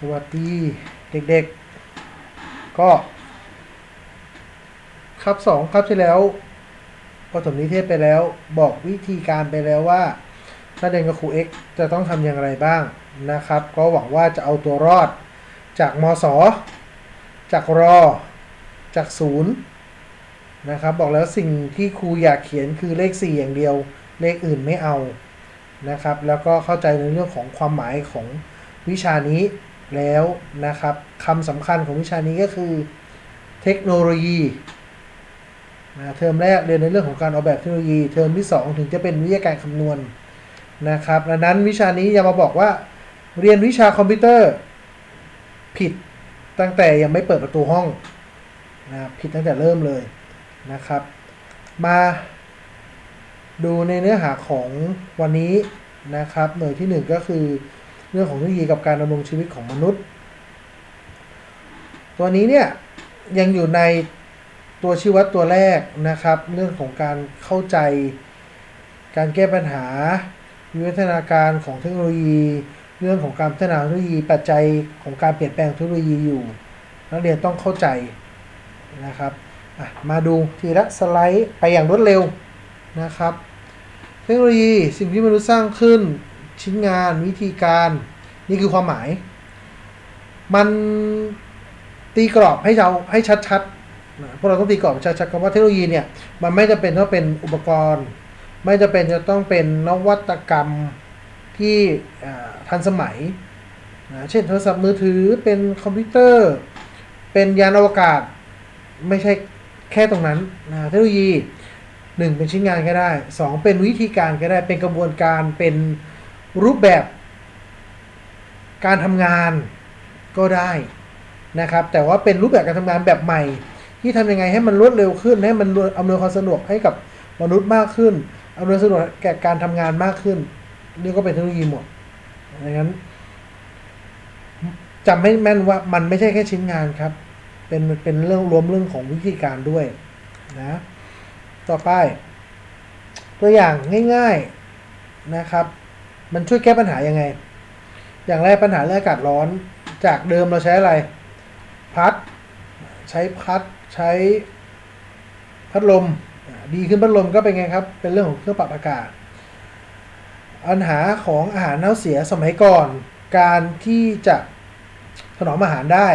สวัสดีเด็กๆ ก็ครับสองครับที่แล้วปฐมนิเทศไปแล้วบอกวิธีการไปแล้วว่า ถ้าเรียนกับครู X จะต้องทำอย่างไรบ้างนะครับ ก็หวังว่าจะเอาตัวรอดจากมศจากรอ จากศูนย์นะครับ บอกแล้วสิ่งที่ครูอยากเขียนคือเลข 4 อย่างเดียว เลขอื่นไม่เอานะครับ แล้วก็เข้าใจในเรื่องของความหมายของวิชานี้ แล้วนะครับคำสำคัญของวิชานี้ก็คือเทคโนโลยีนะเทอมแรกเรียนในเรื่องของการออกแบบเทคโนโลยี เทอมที่ 2 ถึงจะเป็นวิทยาการคำนวณนะครับดังนั้นวิชานี้อย่ามาบอกว่าเรียนวิชาคอมพิวเตอร์ผิดตั้งแต่ยังไม่เปิดประตูห้องนะผิดตั้งแต่เริ่มเลยนะครับ มาดูในเนื้อหาของวันนี้นะครับ หน่วยที่ 1 ก็คือ รื่องของเทคโนโลยีกับการดำรงชีวิตของมนุษย์ ตัวนี้เนี่ยยังอยู่ในตัวชี้วัดตัวแรกนะครับ เรื่องของการเข้าใจการแก้ปัญหา วิวัฒนาการของเทคโนโลยี เรื่องของการพัฒนาเทคโนโลยีปัจจัยของการเปลี่ยนแปลงเทคโนโลยีอยู่ นักเรียนต้องเข้าใจนะครับมาดูทีละสไลด์ไปอย่างรวดเร็วนะครับ เทคโนโลยีสิ่งที่มนุษย์สร้างขึ้น ชิ้นงานวิธีการ นี่คือความหมาย มันตีกรอบให้เราให้ชัดๆนะพวกเราต้องตีกรอบชัดๆคำว่าเทคโนโลยีเนี่ยมันไม่จะเป็นต้องเป็นอุปกรณ์ ไม่จะเป็นจะต้องเป็นนวัตกรรมที่ทันสมัยนะเช่นโทรศัพท์มือถือเป็นคอมพิวเตอร์ เป็นยานอวกาศ ไม่ใช่แค่ตรงนั้นนะเทคโนโลยีหนึ่งเป็นชิ้นงานก็ได้สองเป็นวิธีการก็ได้เป็นกระบวนการเป็น รูปแบบการทำงานก็ได้นะครับ แต่ว่าเป็นรูปแบบการทำงานแบบใหม่ ที่ทำยังไงให้มันรวดเร็วขึ้น ให้มันอำนวยความสะดวกให้กับมนุษย์มากขึ้นอำนวยสะดวกแก่การทำงานมากขึ้นนี่ก็เป็นเทคโนโลยีหมดดังนั้นจำให้แม่นว่ามันไม่ใช่แค่ชิ้นงานครับ เป็นเป็นเรื่องรวมเรื่องของวิธีการด้วยนะ ต่อไป ตัวอย่างง่าย ๆนะครับ มันช่วยแก้ปัญหายังไง อย่างแรกปัญหาเรื่องอากาศร้อน จากเดิมเราใช้อะไร พัด ใช้พัด ใช้พัดลม ดีขึ้นพัดลมก็เป็นไงครับ เป็นเรื่องของเครื่องปรับอากาศ ปัญหาของอาหารเน่าเสียสมัยก่อน การที่จะถนอมอาหารได้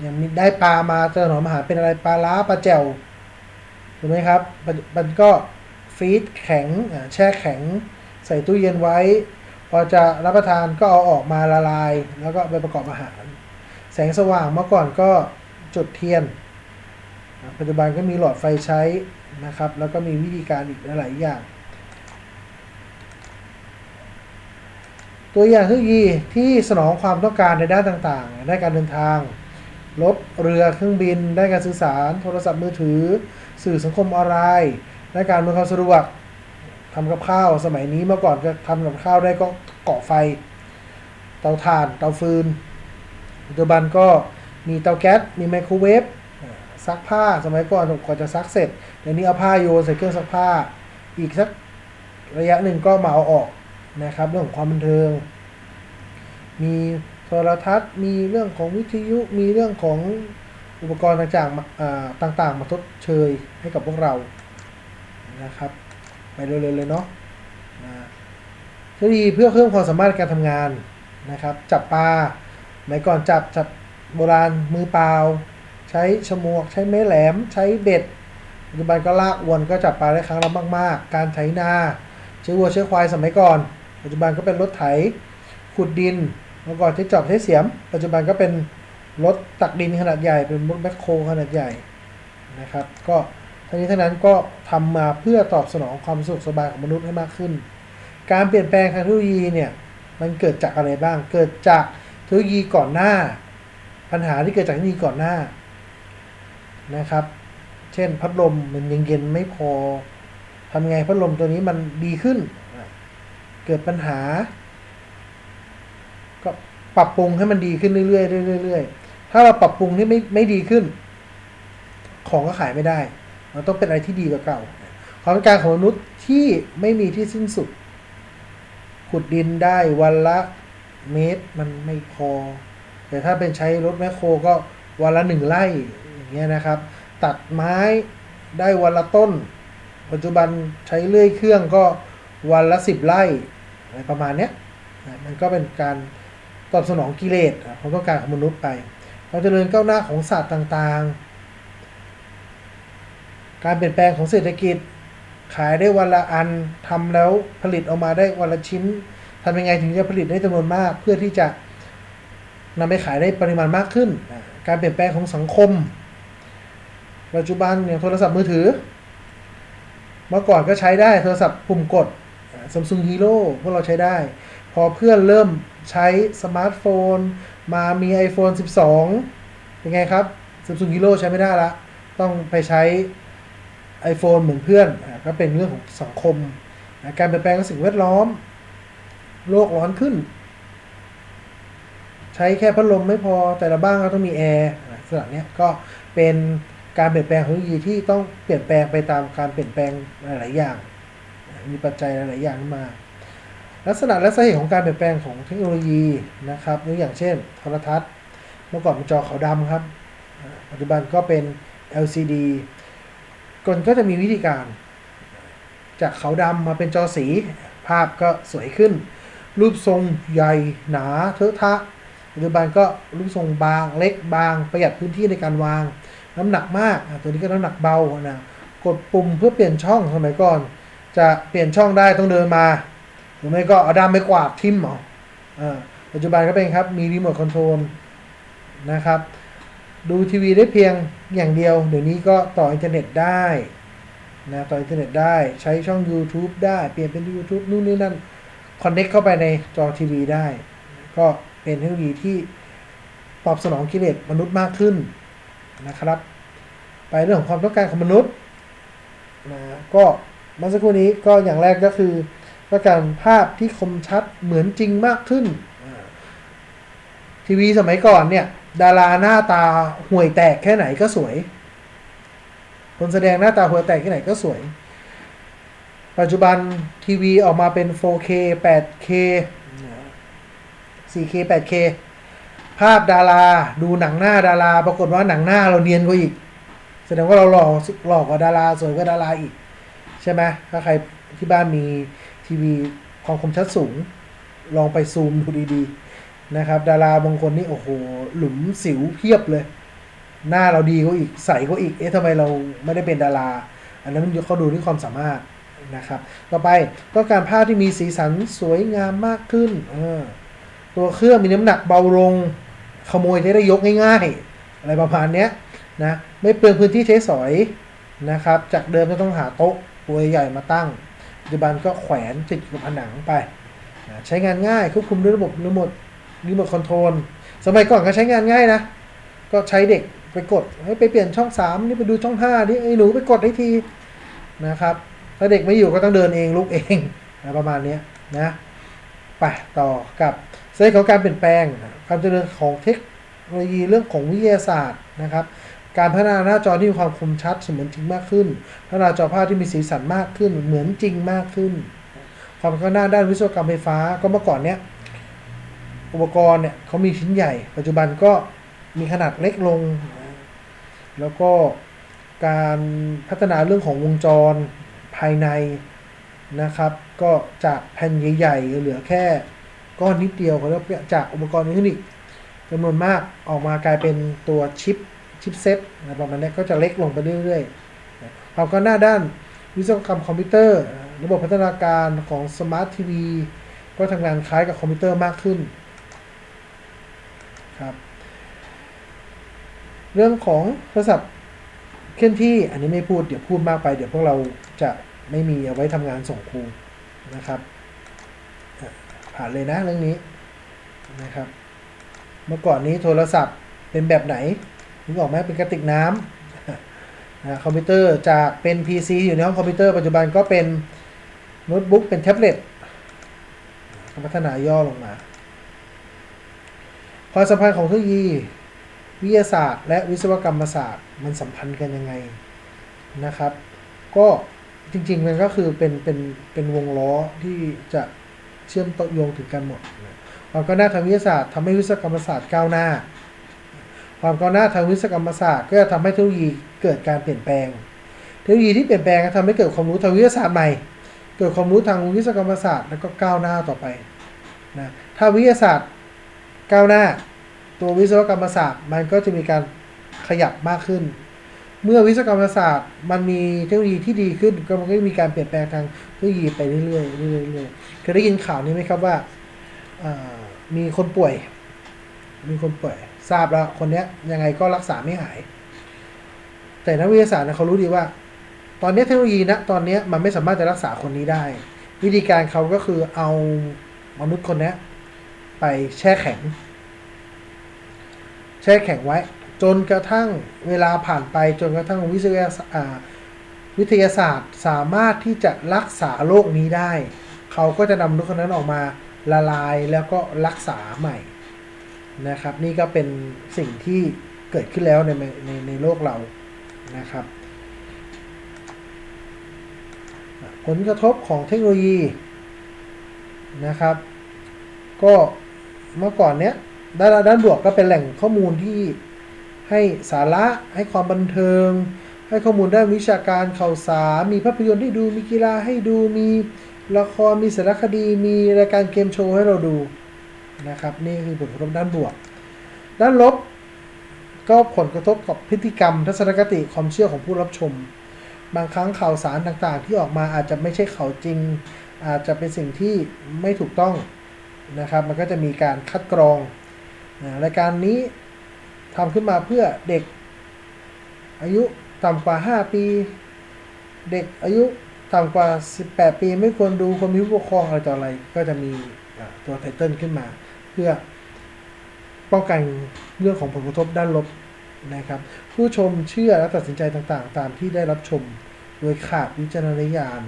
อย่างมีได้ปลามาจะถนอมอาหารเป็นอะไรปลาล้าปลาแจ่วถูกไหมครับ มันก็ฟีดแข็งแช่แข็ง ใส่ตู้เย็นไว้ พอจะรับประทานก็เอาออกมาละลาย แล้วก็ไปประกอบอาหาร แสงสว่างเมื่อก่อนก็จุดเทียน ปัจจุบันก็มีหลอดไฟใช้นะครับ แล้วก็มีวิธีการอีกหลายๆอย่าง ตัวอย่างเทคโนโลยีที่สนองความต้องการในด้านต่างๆด้านการเดินทาง รถ เรือ เครื่องบินด้านการสื่อสาร โทรศัพท์มือถือ สื่อสังคมออนไลน์ด้านการอำนวยความสะดวก ทำกับข้าวสมัยนี้เมื่อก่อนจะทำกับข้าวได้ก็เกาะไฟ เตาถ่านเตาฟืน ปัจจุบันก็มีเตาแก๊สมีไมโครเวฟซักผ้าสมัยก่อนกว่าจะซักเสร็จเดี๋ยวนี้เอาผ้าโยนใส่เครื่องซักผ้า อีกสักระยะหนึ่งก็มาเอาออกนะครับเรื่องของความบันเทิง มีโทรทัศน์มีเรื่องของวิทยุมีเรื่องของอุปกรณ์ต่างๆมาต่างๆ มาทดเชยให้กับพวกเรานะครับ ไปเร็วๆเลยเนาะนะทคโนโลยีเพื่อเพิ่มความสามารถในการทำงานนะครับ จับปลาสมัยก่อนจับจับโบราณมือเปล่า ใช้ฉมวก ใช้ไม้แหลม ใช้เบ็ดปัจจุบันก็ลากอวนก็จับปลาได้ครั้งละมาก ๆ การไถนาใช้วัวใช้ควายสมัยก่อน ปัจจุบันก็เป็นรถไถขุดดินเมื่อก่อนใช้จอบใช้เสียม ปัจจุบันก็เป็นรถตักดินขนาดใหญ่เป็นรถแมคโครขนาดใหญ่นะครับ ก็ ทั้งนี้ทั้งนั้นก็ทำมาเพื่อตอบสนองความสะดวกสบายของมนุษย์ให้มากขึ้น การเปลี่ยนแปลงทางเทคโนโลยีเนี่ยมันเกิดจากอะไรบ้าง เกิดจากเทคโนโลยีก่อนหน้า ปัญหาที่เกิดจากเทคโนโลยีก่อนหน้านะครับ เช่นพัดลมมันยังเย็นไม่พอทำไงพัดลมตัวนี้มันดีขึ้น เกิดปัญหา ก็ปรับปรุงให้มันดีขึ้นเรื่อยๆเรื่อยๆถ้าเราปรับปรุงที่ไม่ไม่ดีขึ้น ของก็ขายไม่ได้ มันต้องเป็นอะไรที่ดีกว่าเก่า ความต้องการของมนุษย์ที่ไม่มีที่สิ้นสุด ขุดดินได้วันละเมตรมันไม่พอ แต่ถ้าเป็นใช้รถแมคโครก็วันละหนึ่งไร่อย่างเงี้ยนะครับ ตัดไม้ได้วันละต้น ปัจจุบันใช้เลื่อยเครื่องก็วันละสิบไร่อะไรประมาณเนี้ยมันก็เป็นการตอบสนองกิเลสความต้องการของมนุษย์ไปความเจริญก้าวหน้าของศาสตร์ต่างๆ การเปลี่ยนแปลงของเศรษฐกิจ ขายได้วันละอันทำแล้วผลิตออกมาได้วันละชิ้นทำยังไงถึงจะผลิตได้จำนวนมาก เพื่อที่จะนำไปขายได้ปริมาณมากขึ้น การเปลี่ยนแปลงของสังคม ปัจจุบันอย่างโทรศัพท์มือถือ เมื่อก่อนก็ใช้ได้โทรศัพท์ปุ่มกด Samsung Hero พวกเราใช้ได้ พอเพื่อนเริ่มใช้สมาร์ทโฟน มามี iPhone 12 เป็นไงครับ Samsung Hero ใช้ไม่ได้ละ ต้องไปใช้ iPhone เหมือนเพื่อนอก็เป็นเรื่องของสังคม การเปลี่ยนแปลงของสิ่งแวดล้อม โลกร้อนขึ้น ใช้แค่พัดลมไม่พอแต่ละบ้านก็ต้องมีแอร์ลักษณะเนี้ยก็เป็นการเปลี่ยนแปลงของเทคโนโลยีที่ต้องเปลี่ยนแปลงไปตามการเปลี่ยนแปลงหลาย ๆ อย่าง มีปัจจัยหลาย ๆ อย่างเข้ามา ลักษณะและสาเหตุของการเปลี่ยนแปลงของเทคโนโลยีนะครับยกอย่างเช่น โทรทัศน์ เมื่อก่อนเป็นจอขาวดำครับ ปัจจุบันก็เป็น LCD ก่อนก็จะมีวิธีการ จากขาวดำมาเป็นจอสี ภาพก็สวยขึ้น รูปทรงใหญ่หนาเทอะทะปัจจุบันก็รูปทรงบางเล็กบาง ประหยัดพื้นที่ในการวาง น้ำหนักมากตัวนี้ก็น้ำหนักเบานะกดปุ่มเพื่อเปลี่ยนช่องสมัยก่อน จะเปลี่ยนช่องได้ต้องเดินมา หรือไม่ก็เอาด้ามไม้กวาดทิ่มเอาอ่าปัจจุบันก็เป็นครับมีรีโมทคอนโทรลนะครับ ดูทีวีได้เพียงอย่างเดียว เดี๋ยวนี้ก็ต่ออินเทอร์เน็ตได้นะต่ออินเทอร์เน็ตได้ใช้ช่อง YouTube ได้เปลี่ยนเป็น YouTube นู่นนี่นั่นคอนเน็กเข้าไปในจอทีวีได้ ก็เป็นเทคโนโลยีที่ตอบสนองกิเลสมนุษย์มากขึ้นนะครับ ไปเรื่องของความต้องการของมนุษย์นะก็เมื่อสักครู่นี้ก็อย่างแรกก็คือต้องการภาพที่คมชัดเหมือนจริงมากขึ้นทีวีสมัยก่อนเนี่ย ดาราหน้าตาห่วยแตกแค่ไหนก็สวย คนแสดงหน้าตาห่วยแตกแค่ไหนก็สวย ปัจจุบันทีวีออกมาเป็น 4K 8K 4K 8K ภาพดาราดูหนังหน้าดารา ปรากฏว่าหนังหน้าเราเนียนกว่าอีก แสดงว่าเราหล่อหล่อกว่าดารา สวยกว่าดาราอีก ใช่ไหมถ้าใครที่บ้านมีทีวีความคมชัดสูง ลองไปซูมดูดีๆ นะครับ ดาราบางคนนี่โอ้โหหลุมสิวเพียบเลย หน้าเราดีกว่าอีกใสกว่าอีกเอ๊ะทำไมเราไม่ได้เป็นดารา อันนั้นเขาดูที่ความสามารถนะครับ ต่อไปต้องการภาพที่มีสีสันสวยงามมากขึ้นออตัวเครื่องมีน้ำหนักเบาลงขโมยได้ยกง่าย ๆ อะไรประมาณเนี้ยนะไม่เปลืองพื้นที่ใช้สอยนะครับ จากเดิมจะต้องหาโต๊ะตัวใหญ่มาตั้งปัจจุบันก็แขวนติดกับผนังไปนะใช้งานง่ายควบคุมด้วยระบบรีโมท รีโมทคอนโทรลสมัยก่อนก็ใช้งานง่ายนะ ก็ใช้เด็กไปกดให้ไปเปลี่ยนช่องสามนี่ไปดูช่องห้านี่ไอ้หนูไปกดให้ทีนะครับ ถ้าเด็กไม่อยู่ก็ต้องเดินเองลุกเองนะประมาณนี้นะไปต่อกับเส้นของการเปลี่ยนแปลงความเจริญของเทคโนโลยีเรื่องของวิทยาศาสตร์นะครับ การพัฒนาหน้าจอที่มีความคมชัดเสมือนจริงมากขึ้น พัฒนาจอภาพที่มีสีสันมากขึ้น เหมือนจริงมากขึ้น ความก้าวหน้าด้านวิศวกรรมไฟฟ้าก็เมื่อก่อนเนี้ย อุปกรณ์เนี่ยเขามีชิ้นใหญ่ ปัจจุบันก็มีขนาดเล็กลง แล้วก็การพัฒนาเรื่องของวงจรภายในนะครับ ก็จากแผ่นใหญ่ๆเหลือแค่ก้อนนิดเดียวเขาเรียกว่าจากอุปกรณ์อิเล็กทรอนิกส์จำนวนมากออกมากลายเป็นตัวชิปชิปเซ็ตนะประมาณนี้ก็จะเล็กลงไปเรื่อยๆความก้าวหน้าด้านวิศวกรรมคอมพิวเตอร์ ระบบพัฒนาการของสมาร์ททีวีก็ทำงานคล้ายกับคอมพิวเตอร์มากขึ้นครับ เรื่องของโทรศัพท์เคลื่อนที่อันนี้ไม่พูดเดี๋ยวพูดมากไปเดี๋ยวพวกเราจะไม่มีเอาไว้ทำงานส่งครูนะครับ ผ่านเลยนะเรื่องนี้นะครับ เมื่อก่อนนี้โทรศัพท์เป็นแบบไหนนึกออกไหมเป็นกระติกน้ำนะคอมพิวเตอร์จากเป็น PC อยู่ในห้องคอมพิวเตอร์ปัจจุบันก็เป็นโน้ตบุ๊กเป็นแท็บเล็ตพัฒนาย่อลงมาความสัมพันธ์ของเทคโนโลยี วิทยาศาสตร์ และวิศวกรรมศาสตร์มันสัมพันธ์กันยังไงนะครับ ก็จริงๆมันก็คือเป็นเป็นเป็นวงล้อที่จะเชื่อมต่อโยงถึงกันหมดความความก้าวหน้าทางวิทยาศาสตร์ทำให้วิศวกรรมศาสตร์ก้าวหน้า ความก้าวหน้าทางวิศวกรรมศาสตร์ ก็จะทำให้เทคโนโลยีเกิดการเปลี่ยนแปลง เทคโนโลยีที่เปลี่ยนแปลงก็ทำให้เกิดความรู้ทางวิทยาศาสตร์ใหม่ เกิดความรู้ทางวิศวกรรมศาสตร์แล้วก็ก้าวหน้าต่อไปนะถ้าวิทยาศาสตร์ก้าวหน้า ตัววิศวกรรมศาสตร์มันก็จะมีการขยับมากขึ้น เมื่อวิศวกรรมศาสตร์ มันมีเทคโนโลยีที่ดีขึ้นก็มันก็มีการเปลี่ยนแปลงทางเทคโนโลยีไปเรื่อยๆเรื่อยๆเรื่อยๆเคยได้ยินข่าวนี้ไหมครับว่าามีคนป่วย มีคนป่วย ทราบแล้วคนเนี้ยยังไงก็รักษาไม่หาย แต่นักวิทยาศาสตร์เขารู้ดีว่า ตอนนี้เทคโนโลยีนะตอนนี้มันไม่สามารถจะรักษาคนนี้ได้ วิธีการเขาก็คือเอามนุษย์คนนี้ไปแช่แข็ง ช่แข็งไว้ จนกระทั่งเวลาผ่านไปจนกระทั่งวิทยาศาสตร์อ่าวิทยาศาสตร์สามารถที่จะรักษาโรคนี้ได้ เขาก็จะนำนุษย์คนนั้นออกมาละลายแล้วก็รักษาใหม่นะครับ นี่ก็เป็นสิ่งที่เกิดขึ้นแล้วในในในโลกเรานะครับ ผลกระทบของเทคโนโลยีนะครับ ก็เมื่อก่อนเนี้ย ด้านด้านบวกก็เป็นแหล่งข้อมูลที่ให้สาระให้ความบันเทิง ให้ข้อมูลด้านวิชาการข่าวสารมีภาพยนตร์ให้ดูมีกีฬาให้ดูมีละครมีสารคดี มีรายการเกมโชว์ให้เราดูนะครับ นี่คือผลกระทบด้านบวก ด้านลบ ก็ผลกระทบกับพฤติกรรม ทัศนคติความเชื่อของผู้รับชม บางครั้งข่าวสารต่างๆ ที่ออกมาอาจจะไม่ใช่ข่าวจริง อาจจะเป็นสิ่งที่ไม่ถูกต้องนะครับ มันก็จะมีการคัดกรอง รายการนี้ทำขึ้นมาเพื่อเด็ก อายุต่ำกว่า 5 ปี เด็กอายุต่ำกว่า 18 ปีไม่ควรดูคนมีผู้ปกครองอะไรต่ออะไร ก็จะมีตัวไตเติลขึ้นมา เพื่อป้องกันเรื่องของผลกระทบด้านลบนะครับ ผู้ชมเชื่อและตัดสินใจต่างๆ ตามที่ได้รับชมโดยขาดวิจารณญาณ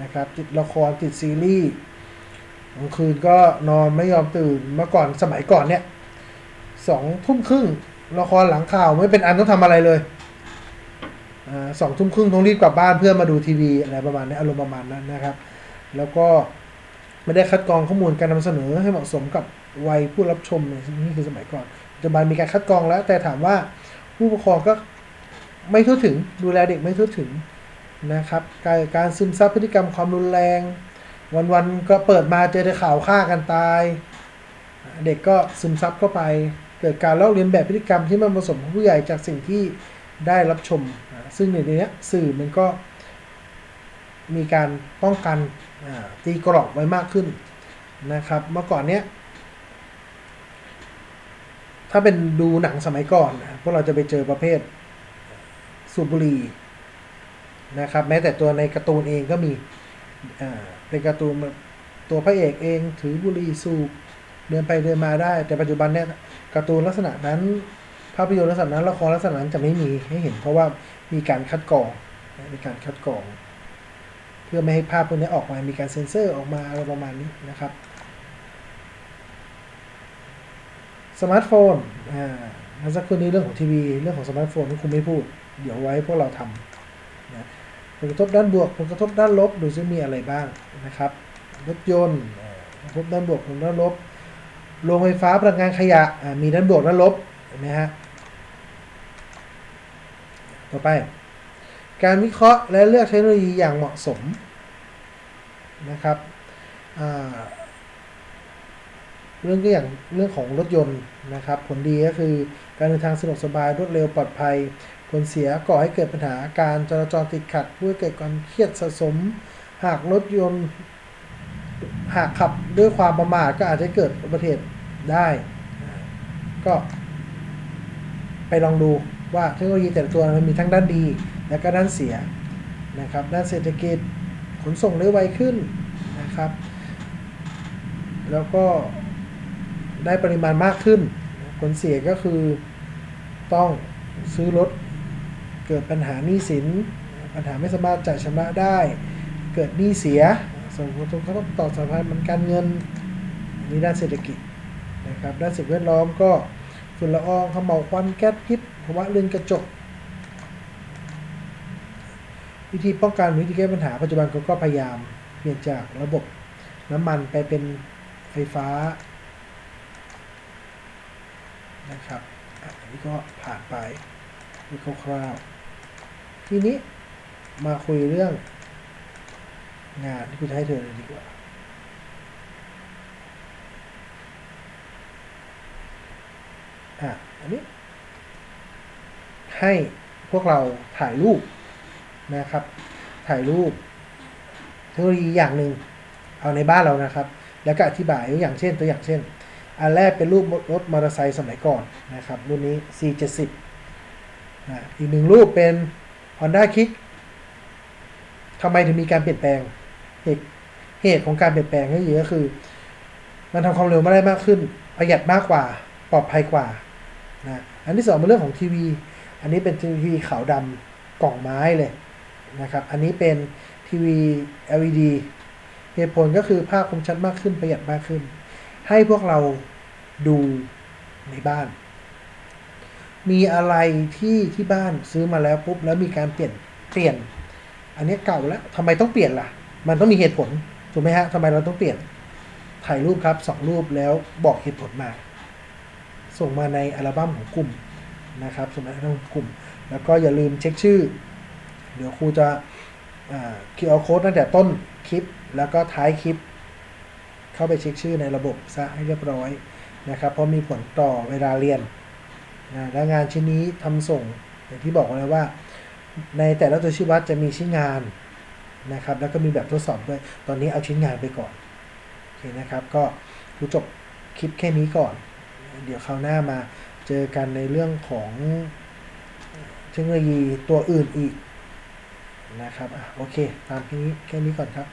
นะครับ ติดละครติดซีรีส์กลางคืนก็นอนไม่ยอมตื่นเมื่อก่อนสมัยก่อนเนี่ย สองทุ่มครึ่งละครหลังข่าวไม่เป็นอันต้องทำอะไรเลยอ่าสองทุ่มครึ่งต้องรีบกลับบ้านเพื่อมาดูทีวีอะไรประมาณนี้อารมณ์ประมาณนั้นนะครับ แล้วก็ไม่ได้คัดกรองข้อมูลการนำเสนอให้เหมาะสมกับวัยผู้รับชมนี่ยนี่คือสมัยก่อนปัจจุบันมีการคัดกรองแล้ว แต่ถามว่าผู้ปกครองก็ไม่ทั่วถึงดูแลเด็กไม่ทั่วถึงนะครับการการซึมซับพฤติกรรมความรุนแรง วันๆก็เปิดมาเจอแต่ข่าวฆ่ากันตาย เด็กก็ซึมซับเข้าไป เกิดการลอกเลียนแบบพฤติกรรมที่มันผสมของผู้ใหญ่จากสิ่งที่ได้รับชมอ่าซึ่งในนี้สื่อมันก็มีการป้องกันตีกรอบไว้มากขึ้นนะครับ เมื่อก่อนเนี้ยถ้าเป็นดูหนังสมัยก่อนพวกเราจะไปเจอประเภทสูบบุหรี่นะครับ แม้แต่ตัวในการ์ตูนเองก็มีเป็นการ์ตูนตัวพระเอกเองถือบุหรี่สูบ เดินไปเดินมาได้ แต่ปัจจุบันเนี่ยการ์ตูนลักษณะนั้น ภาพยนตร์ลักษณะนั้นละครลักษณะนั้นจะไม่มีให้เห็น เพราะว่ามีการคัดกรองนะมีการคัดกรอง เพื่อไม่ให้ภาพพวกนี้ออกมา มีการเซ็นเซอร์ออกมาอะไรประมาณนี้นะครับสมาร์ทโฟนอ่าเมื่อสักครู่นี้เรื่องของทีวี เรื่องของสมาร์ทโฟนนี่คงไม่พูด เดี๋ยวไว้พวกเราทำนะผลกระทบด้านบวก ผลกระทบด้านลบ ดูซิมีอะไรบ้างนะครับ รถยนต์ผลกระทบด้านบวกผลด้านลบ โรงไฟฟ้าพลังงานขยะมีด้านบวกด้านลบเห็นไหมฮะต่อไป การวิเคราะห์และเลือกเทคโนโลยีอย่างเหมาะสมนะครับเรื่องก็อย่างเรื่องของรถยนต์นะครับ ผลดีก็คือการเดินทางสะดวกสบายรวดเร็วปลอดภัย ผลเสียก่อให้เกิดปัญหาการจราจรติดขัดผู้ให้เกิดความเครียดสะสม หากรถยนต์ หากขับด้วยความประมาทก็อาจจะเกิดอุบัติเหตุ ได้ ก็ไปลองดูว่าเทคโนโลยีแต่ละตัวมันมีทั้งด้านดี และก็ด้านเสียนะครับด้านเศรษฐกิจขนส่งได้ไวขึ้นนะครับ แล้วก็ได้ปริมาณมากขึ้น ผลเสียก็คือต้องซื้อรถเกิดปัญหาหนี้สิน ปัญหาไม่สามารถจ่ายชำระได้ เกิดหนี้เสียส่งผลกระทบต่อสถาบันการเงินนี่ด้านเศรษฐกิจ นะครับด้านสิ่งแวดล้อมก็ฝุ่นละอองขมเหลาควันแก๊สพิษภาวะเรือนกระจก วิธีป้องกันวิธีแก้ปัญหาปัจจุบันก็พยายามเปลี่ยนจากระบบน้ำมันไปเป็นไฟฟ้านะครับอันนี้ก็ผ่านไปนี่คร่าวๆทีนี้มาคุยเรื่องงานที่คุณจะให้เธอเลยดีกว่า อะอันนี้ ให้พวกเราถ่ายรูปนะครับ ถ่ายรูปเทคโนโลยีอย่างหนึ่งเอาในบ้านเรานะครับ แล้วก็อธิบายอย่างเช่นตัวอย่างเช่น อันแรกเป็นรูปรถมอเตอร์ไซค์สมัยก่อนนะครับ รุ่นนี้ C70 อะอีกหนึ่งรูปเป็น Honda Kick ทำไมถึงมีการเปลี่ยนแปลงเหตุเหตุของการเปลี่ยนแปลงก็คือก็คือมันทำความเร็วไม่ได้มากขึ้น ประหยัดมากกว่า ปลอดภัยกว่า นะอันที่สองเป็นเรื่องของทีวี อันนี้เป็นทีวีขาวดำกล่องไม้เลยนะครับอันนี้เป็นทีวี LED เหตุผลก็คือภาพคมชัดมากขึ้นประหยัดมากขึ้น ให้พวกเราดูในบ้าน มีอะไรที่ที่บ้านซื้อมาแล้วปุ๊บแล้วมีการเปลี่ยนเปลี่ยน อันนี้เก่าแล้วทำไมต้องเปลี่ยนล่ะ มันต้องมีเหตุผลถูกไหมฮะทำไมเราต้องเปลี่ยนถ่ายรูปครับสองรูปแล้วบอกเหตุผลมา ส่งมาในอัลบั้มของกลุ่มนะครับส่งมาในอัลบั้มของกลุ่ม แล้วก็อย่าลืมเช็คชื่อ เดี๋ยวครูจะอ่า QR code ตั้งแต่ต้นคลิป แล้วก็ท้ายคลิป เข้าไปเช็คชื่อในระบบซะให้เรียบร้อยนะครับเพราะมีผลต่อเวลาเรียนนะและงานชิ้นนี้ทำส่งอย่างที่บอกไว้ว่า ในแต่ละตัวชี้วัดจะมีชิ้นงานนะครับ แล้วก็มีแบบทดสอบด้วย ตอนนี้เอาชิ้นงานไปก่อนโอเคนะครับ ก็ครูจบคลิปแค่นี้ก่อน เดี๋ยวคราวหน้ามาเจอกันในเรื่องของเทคโนโลยีตัวอื่นอีกนะครับ โอเค ตามแค่นี้แค่นี้ก่อนครับ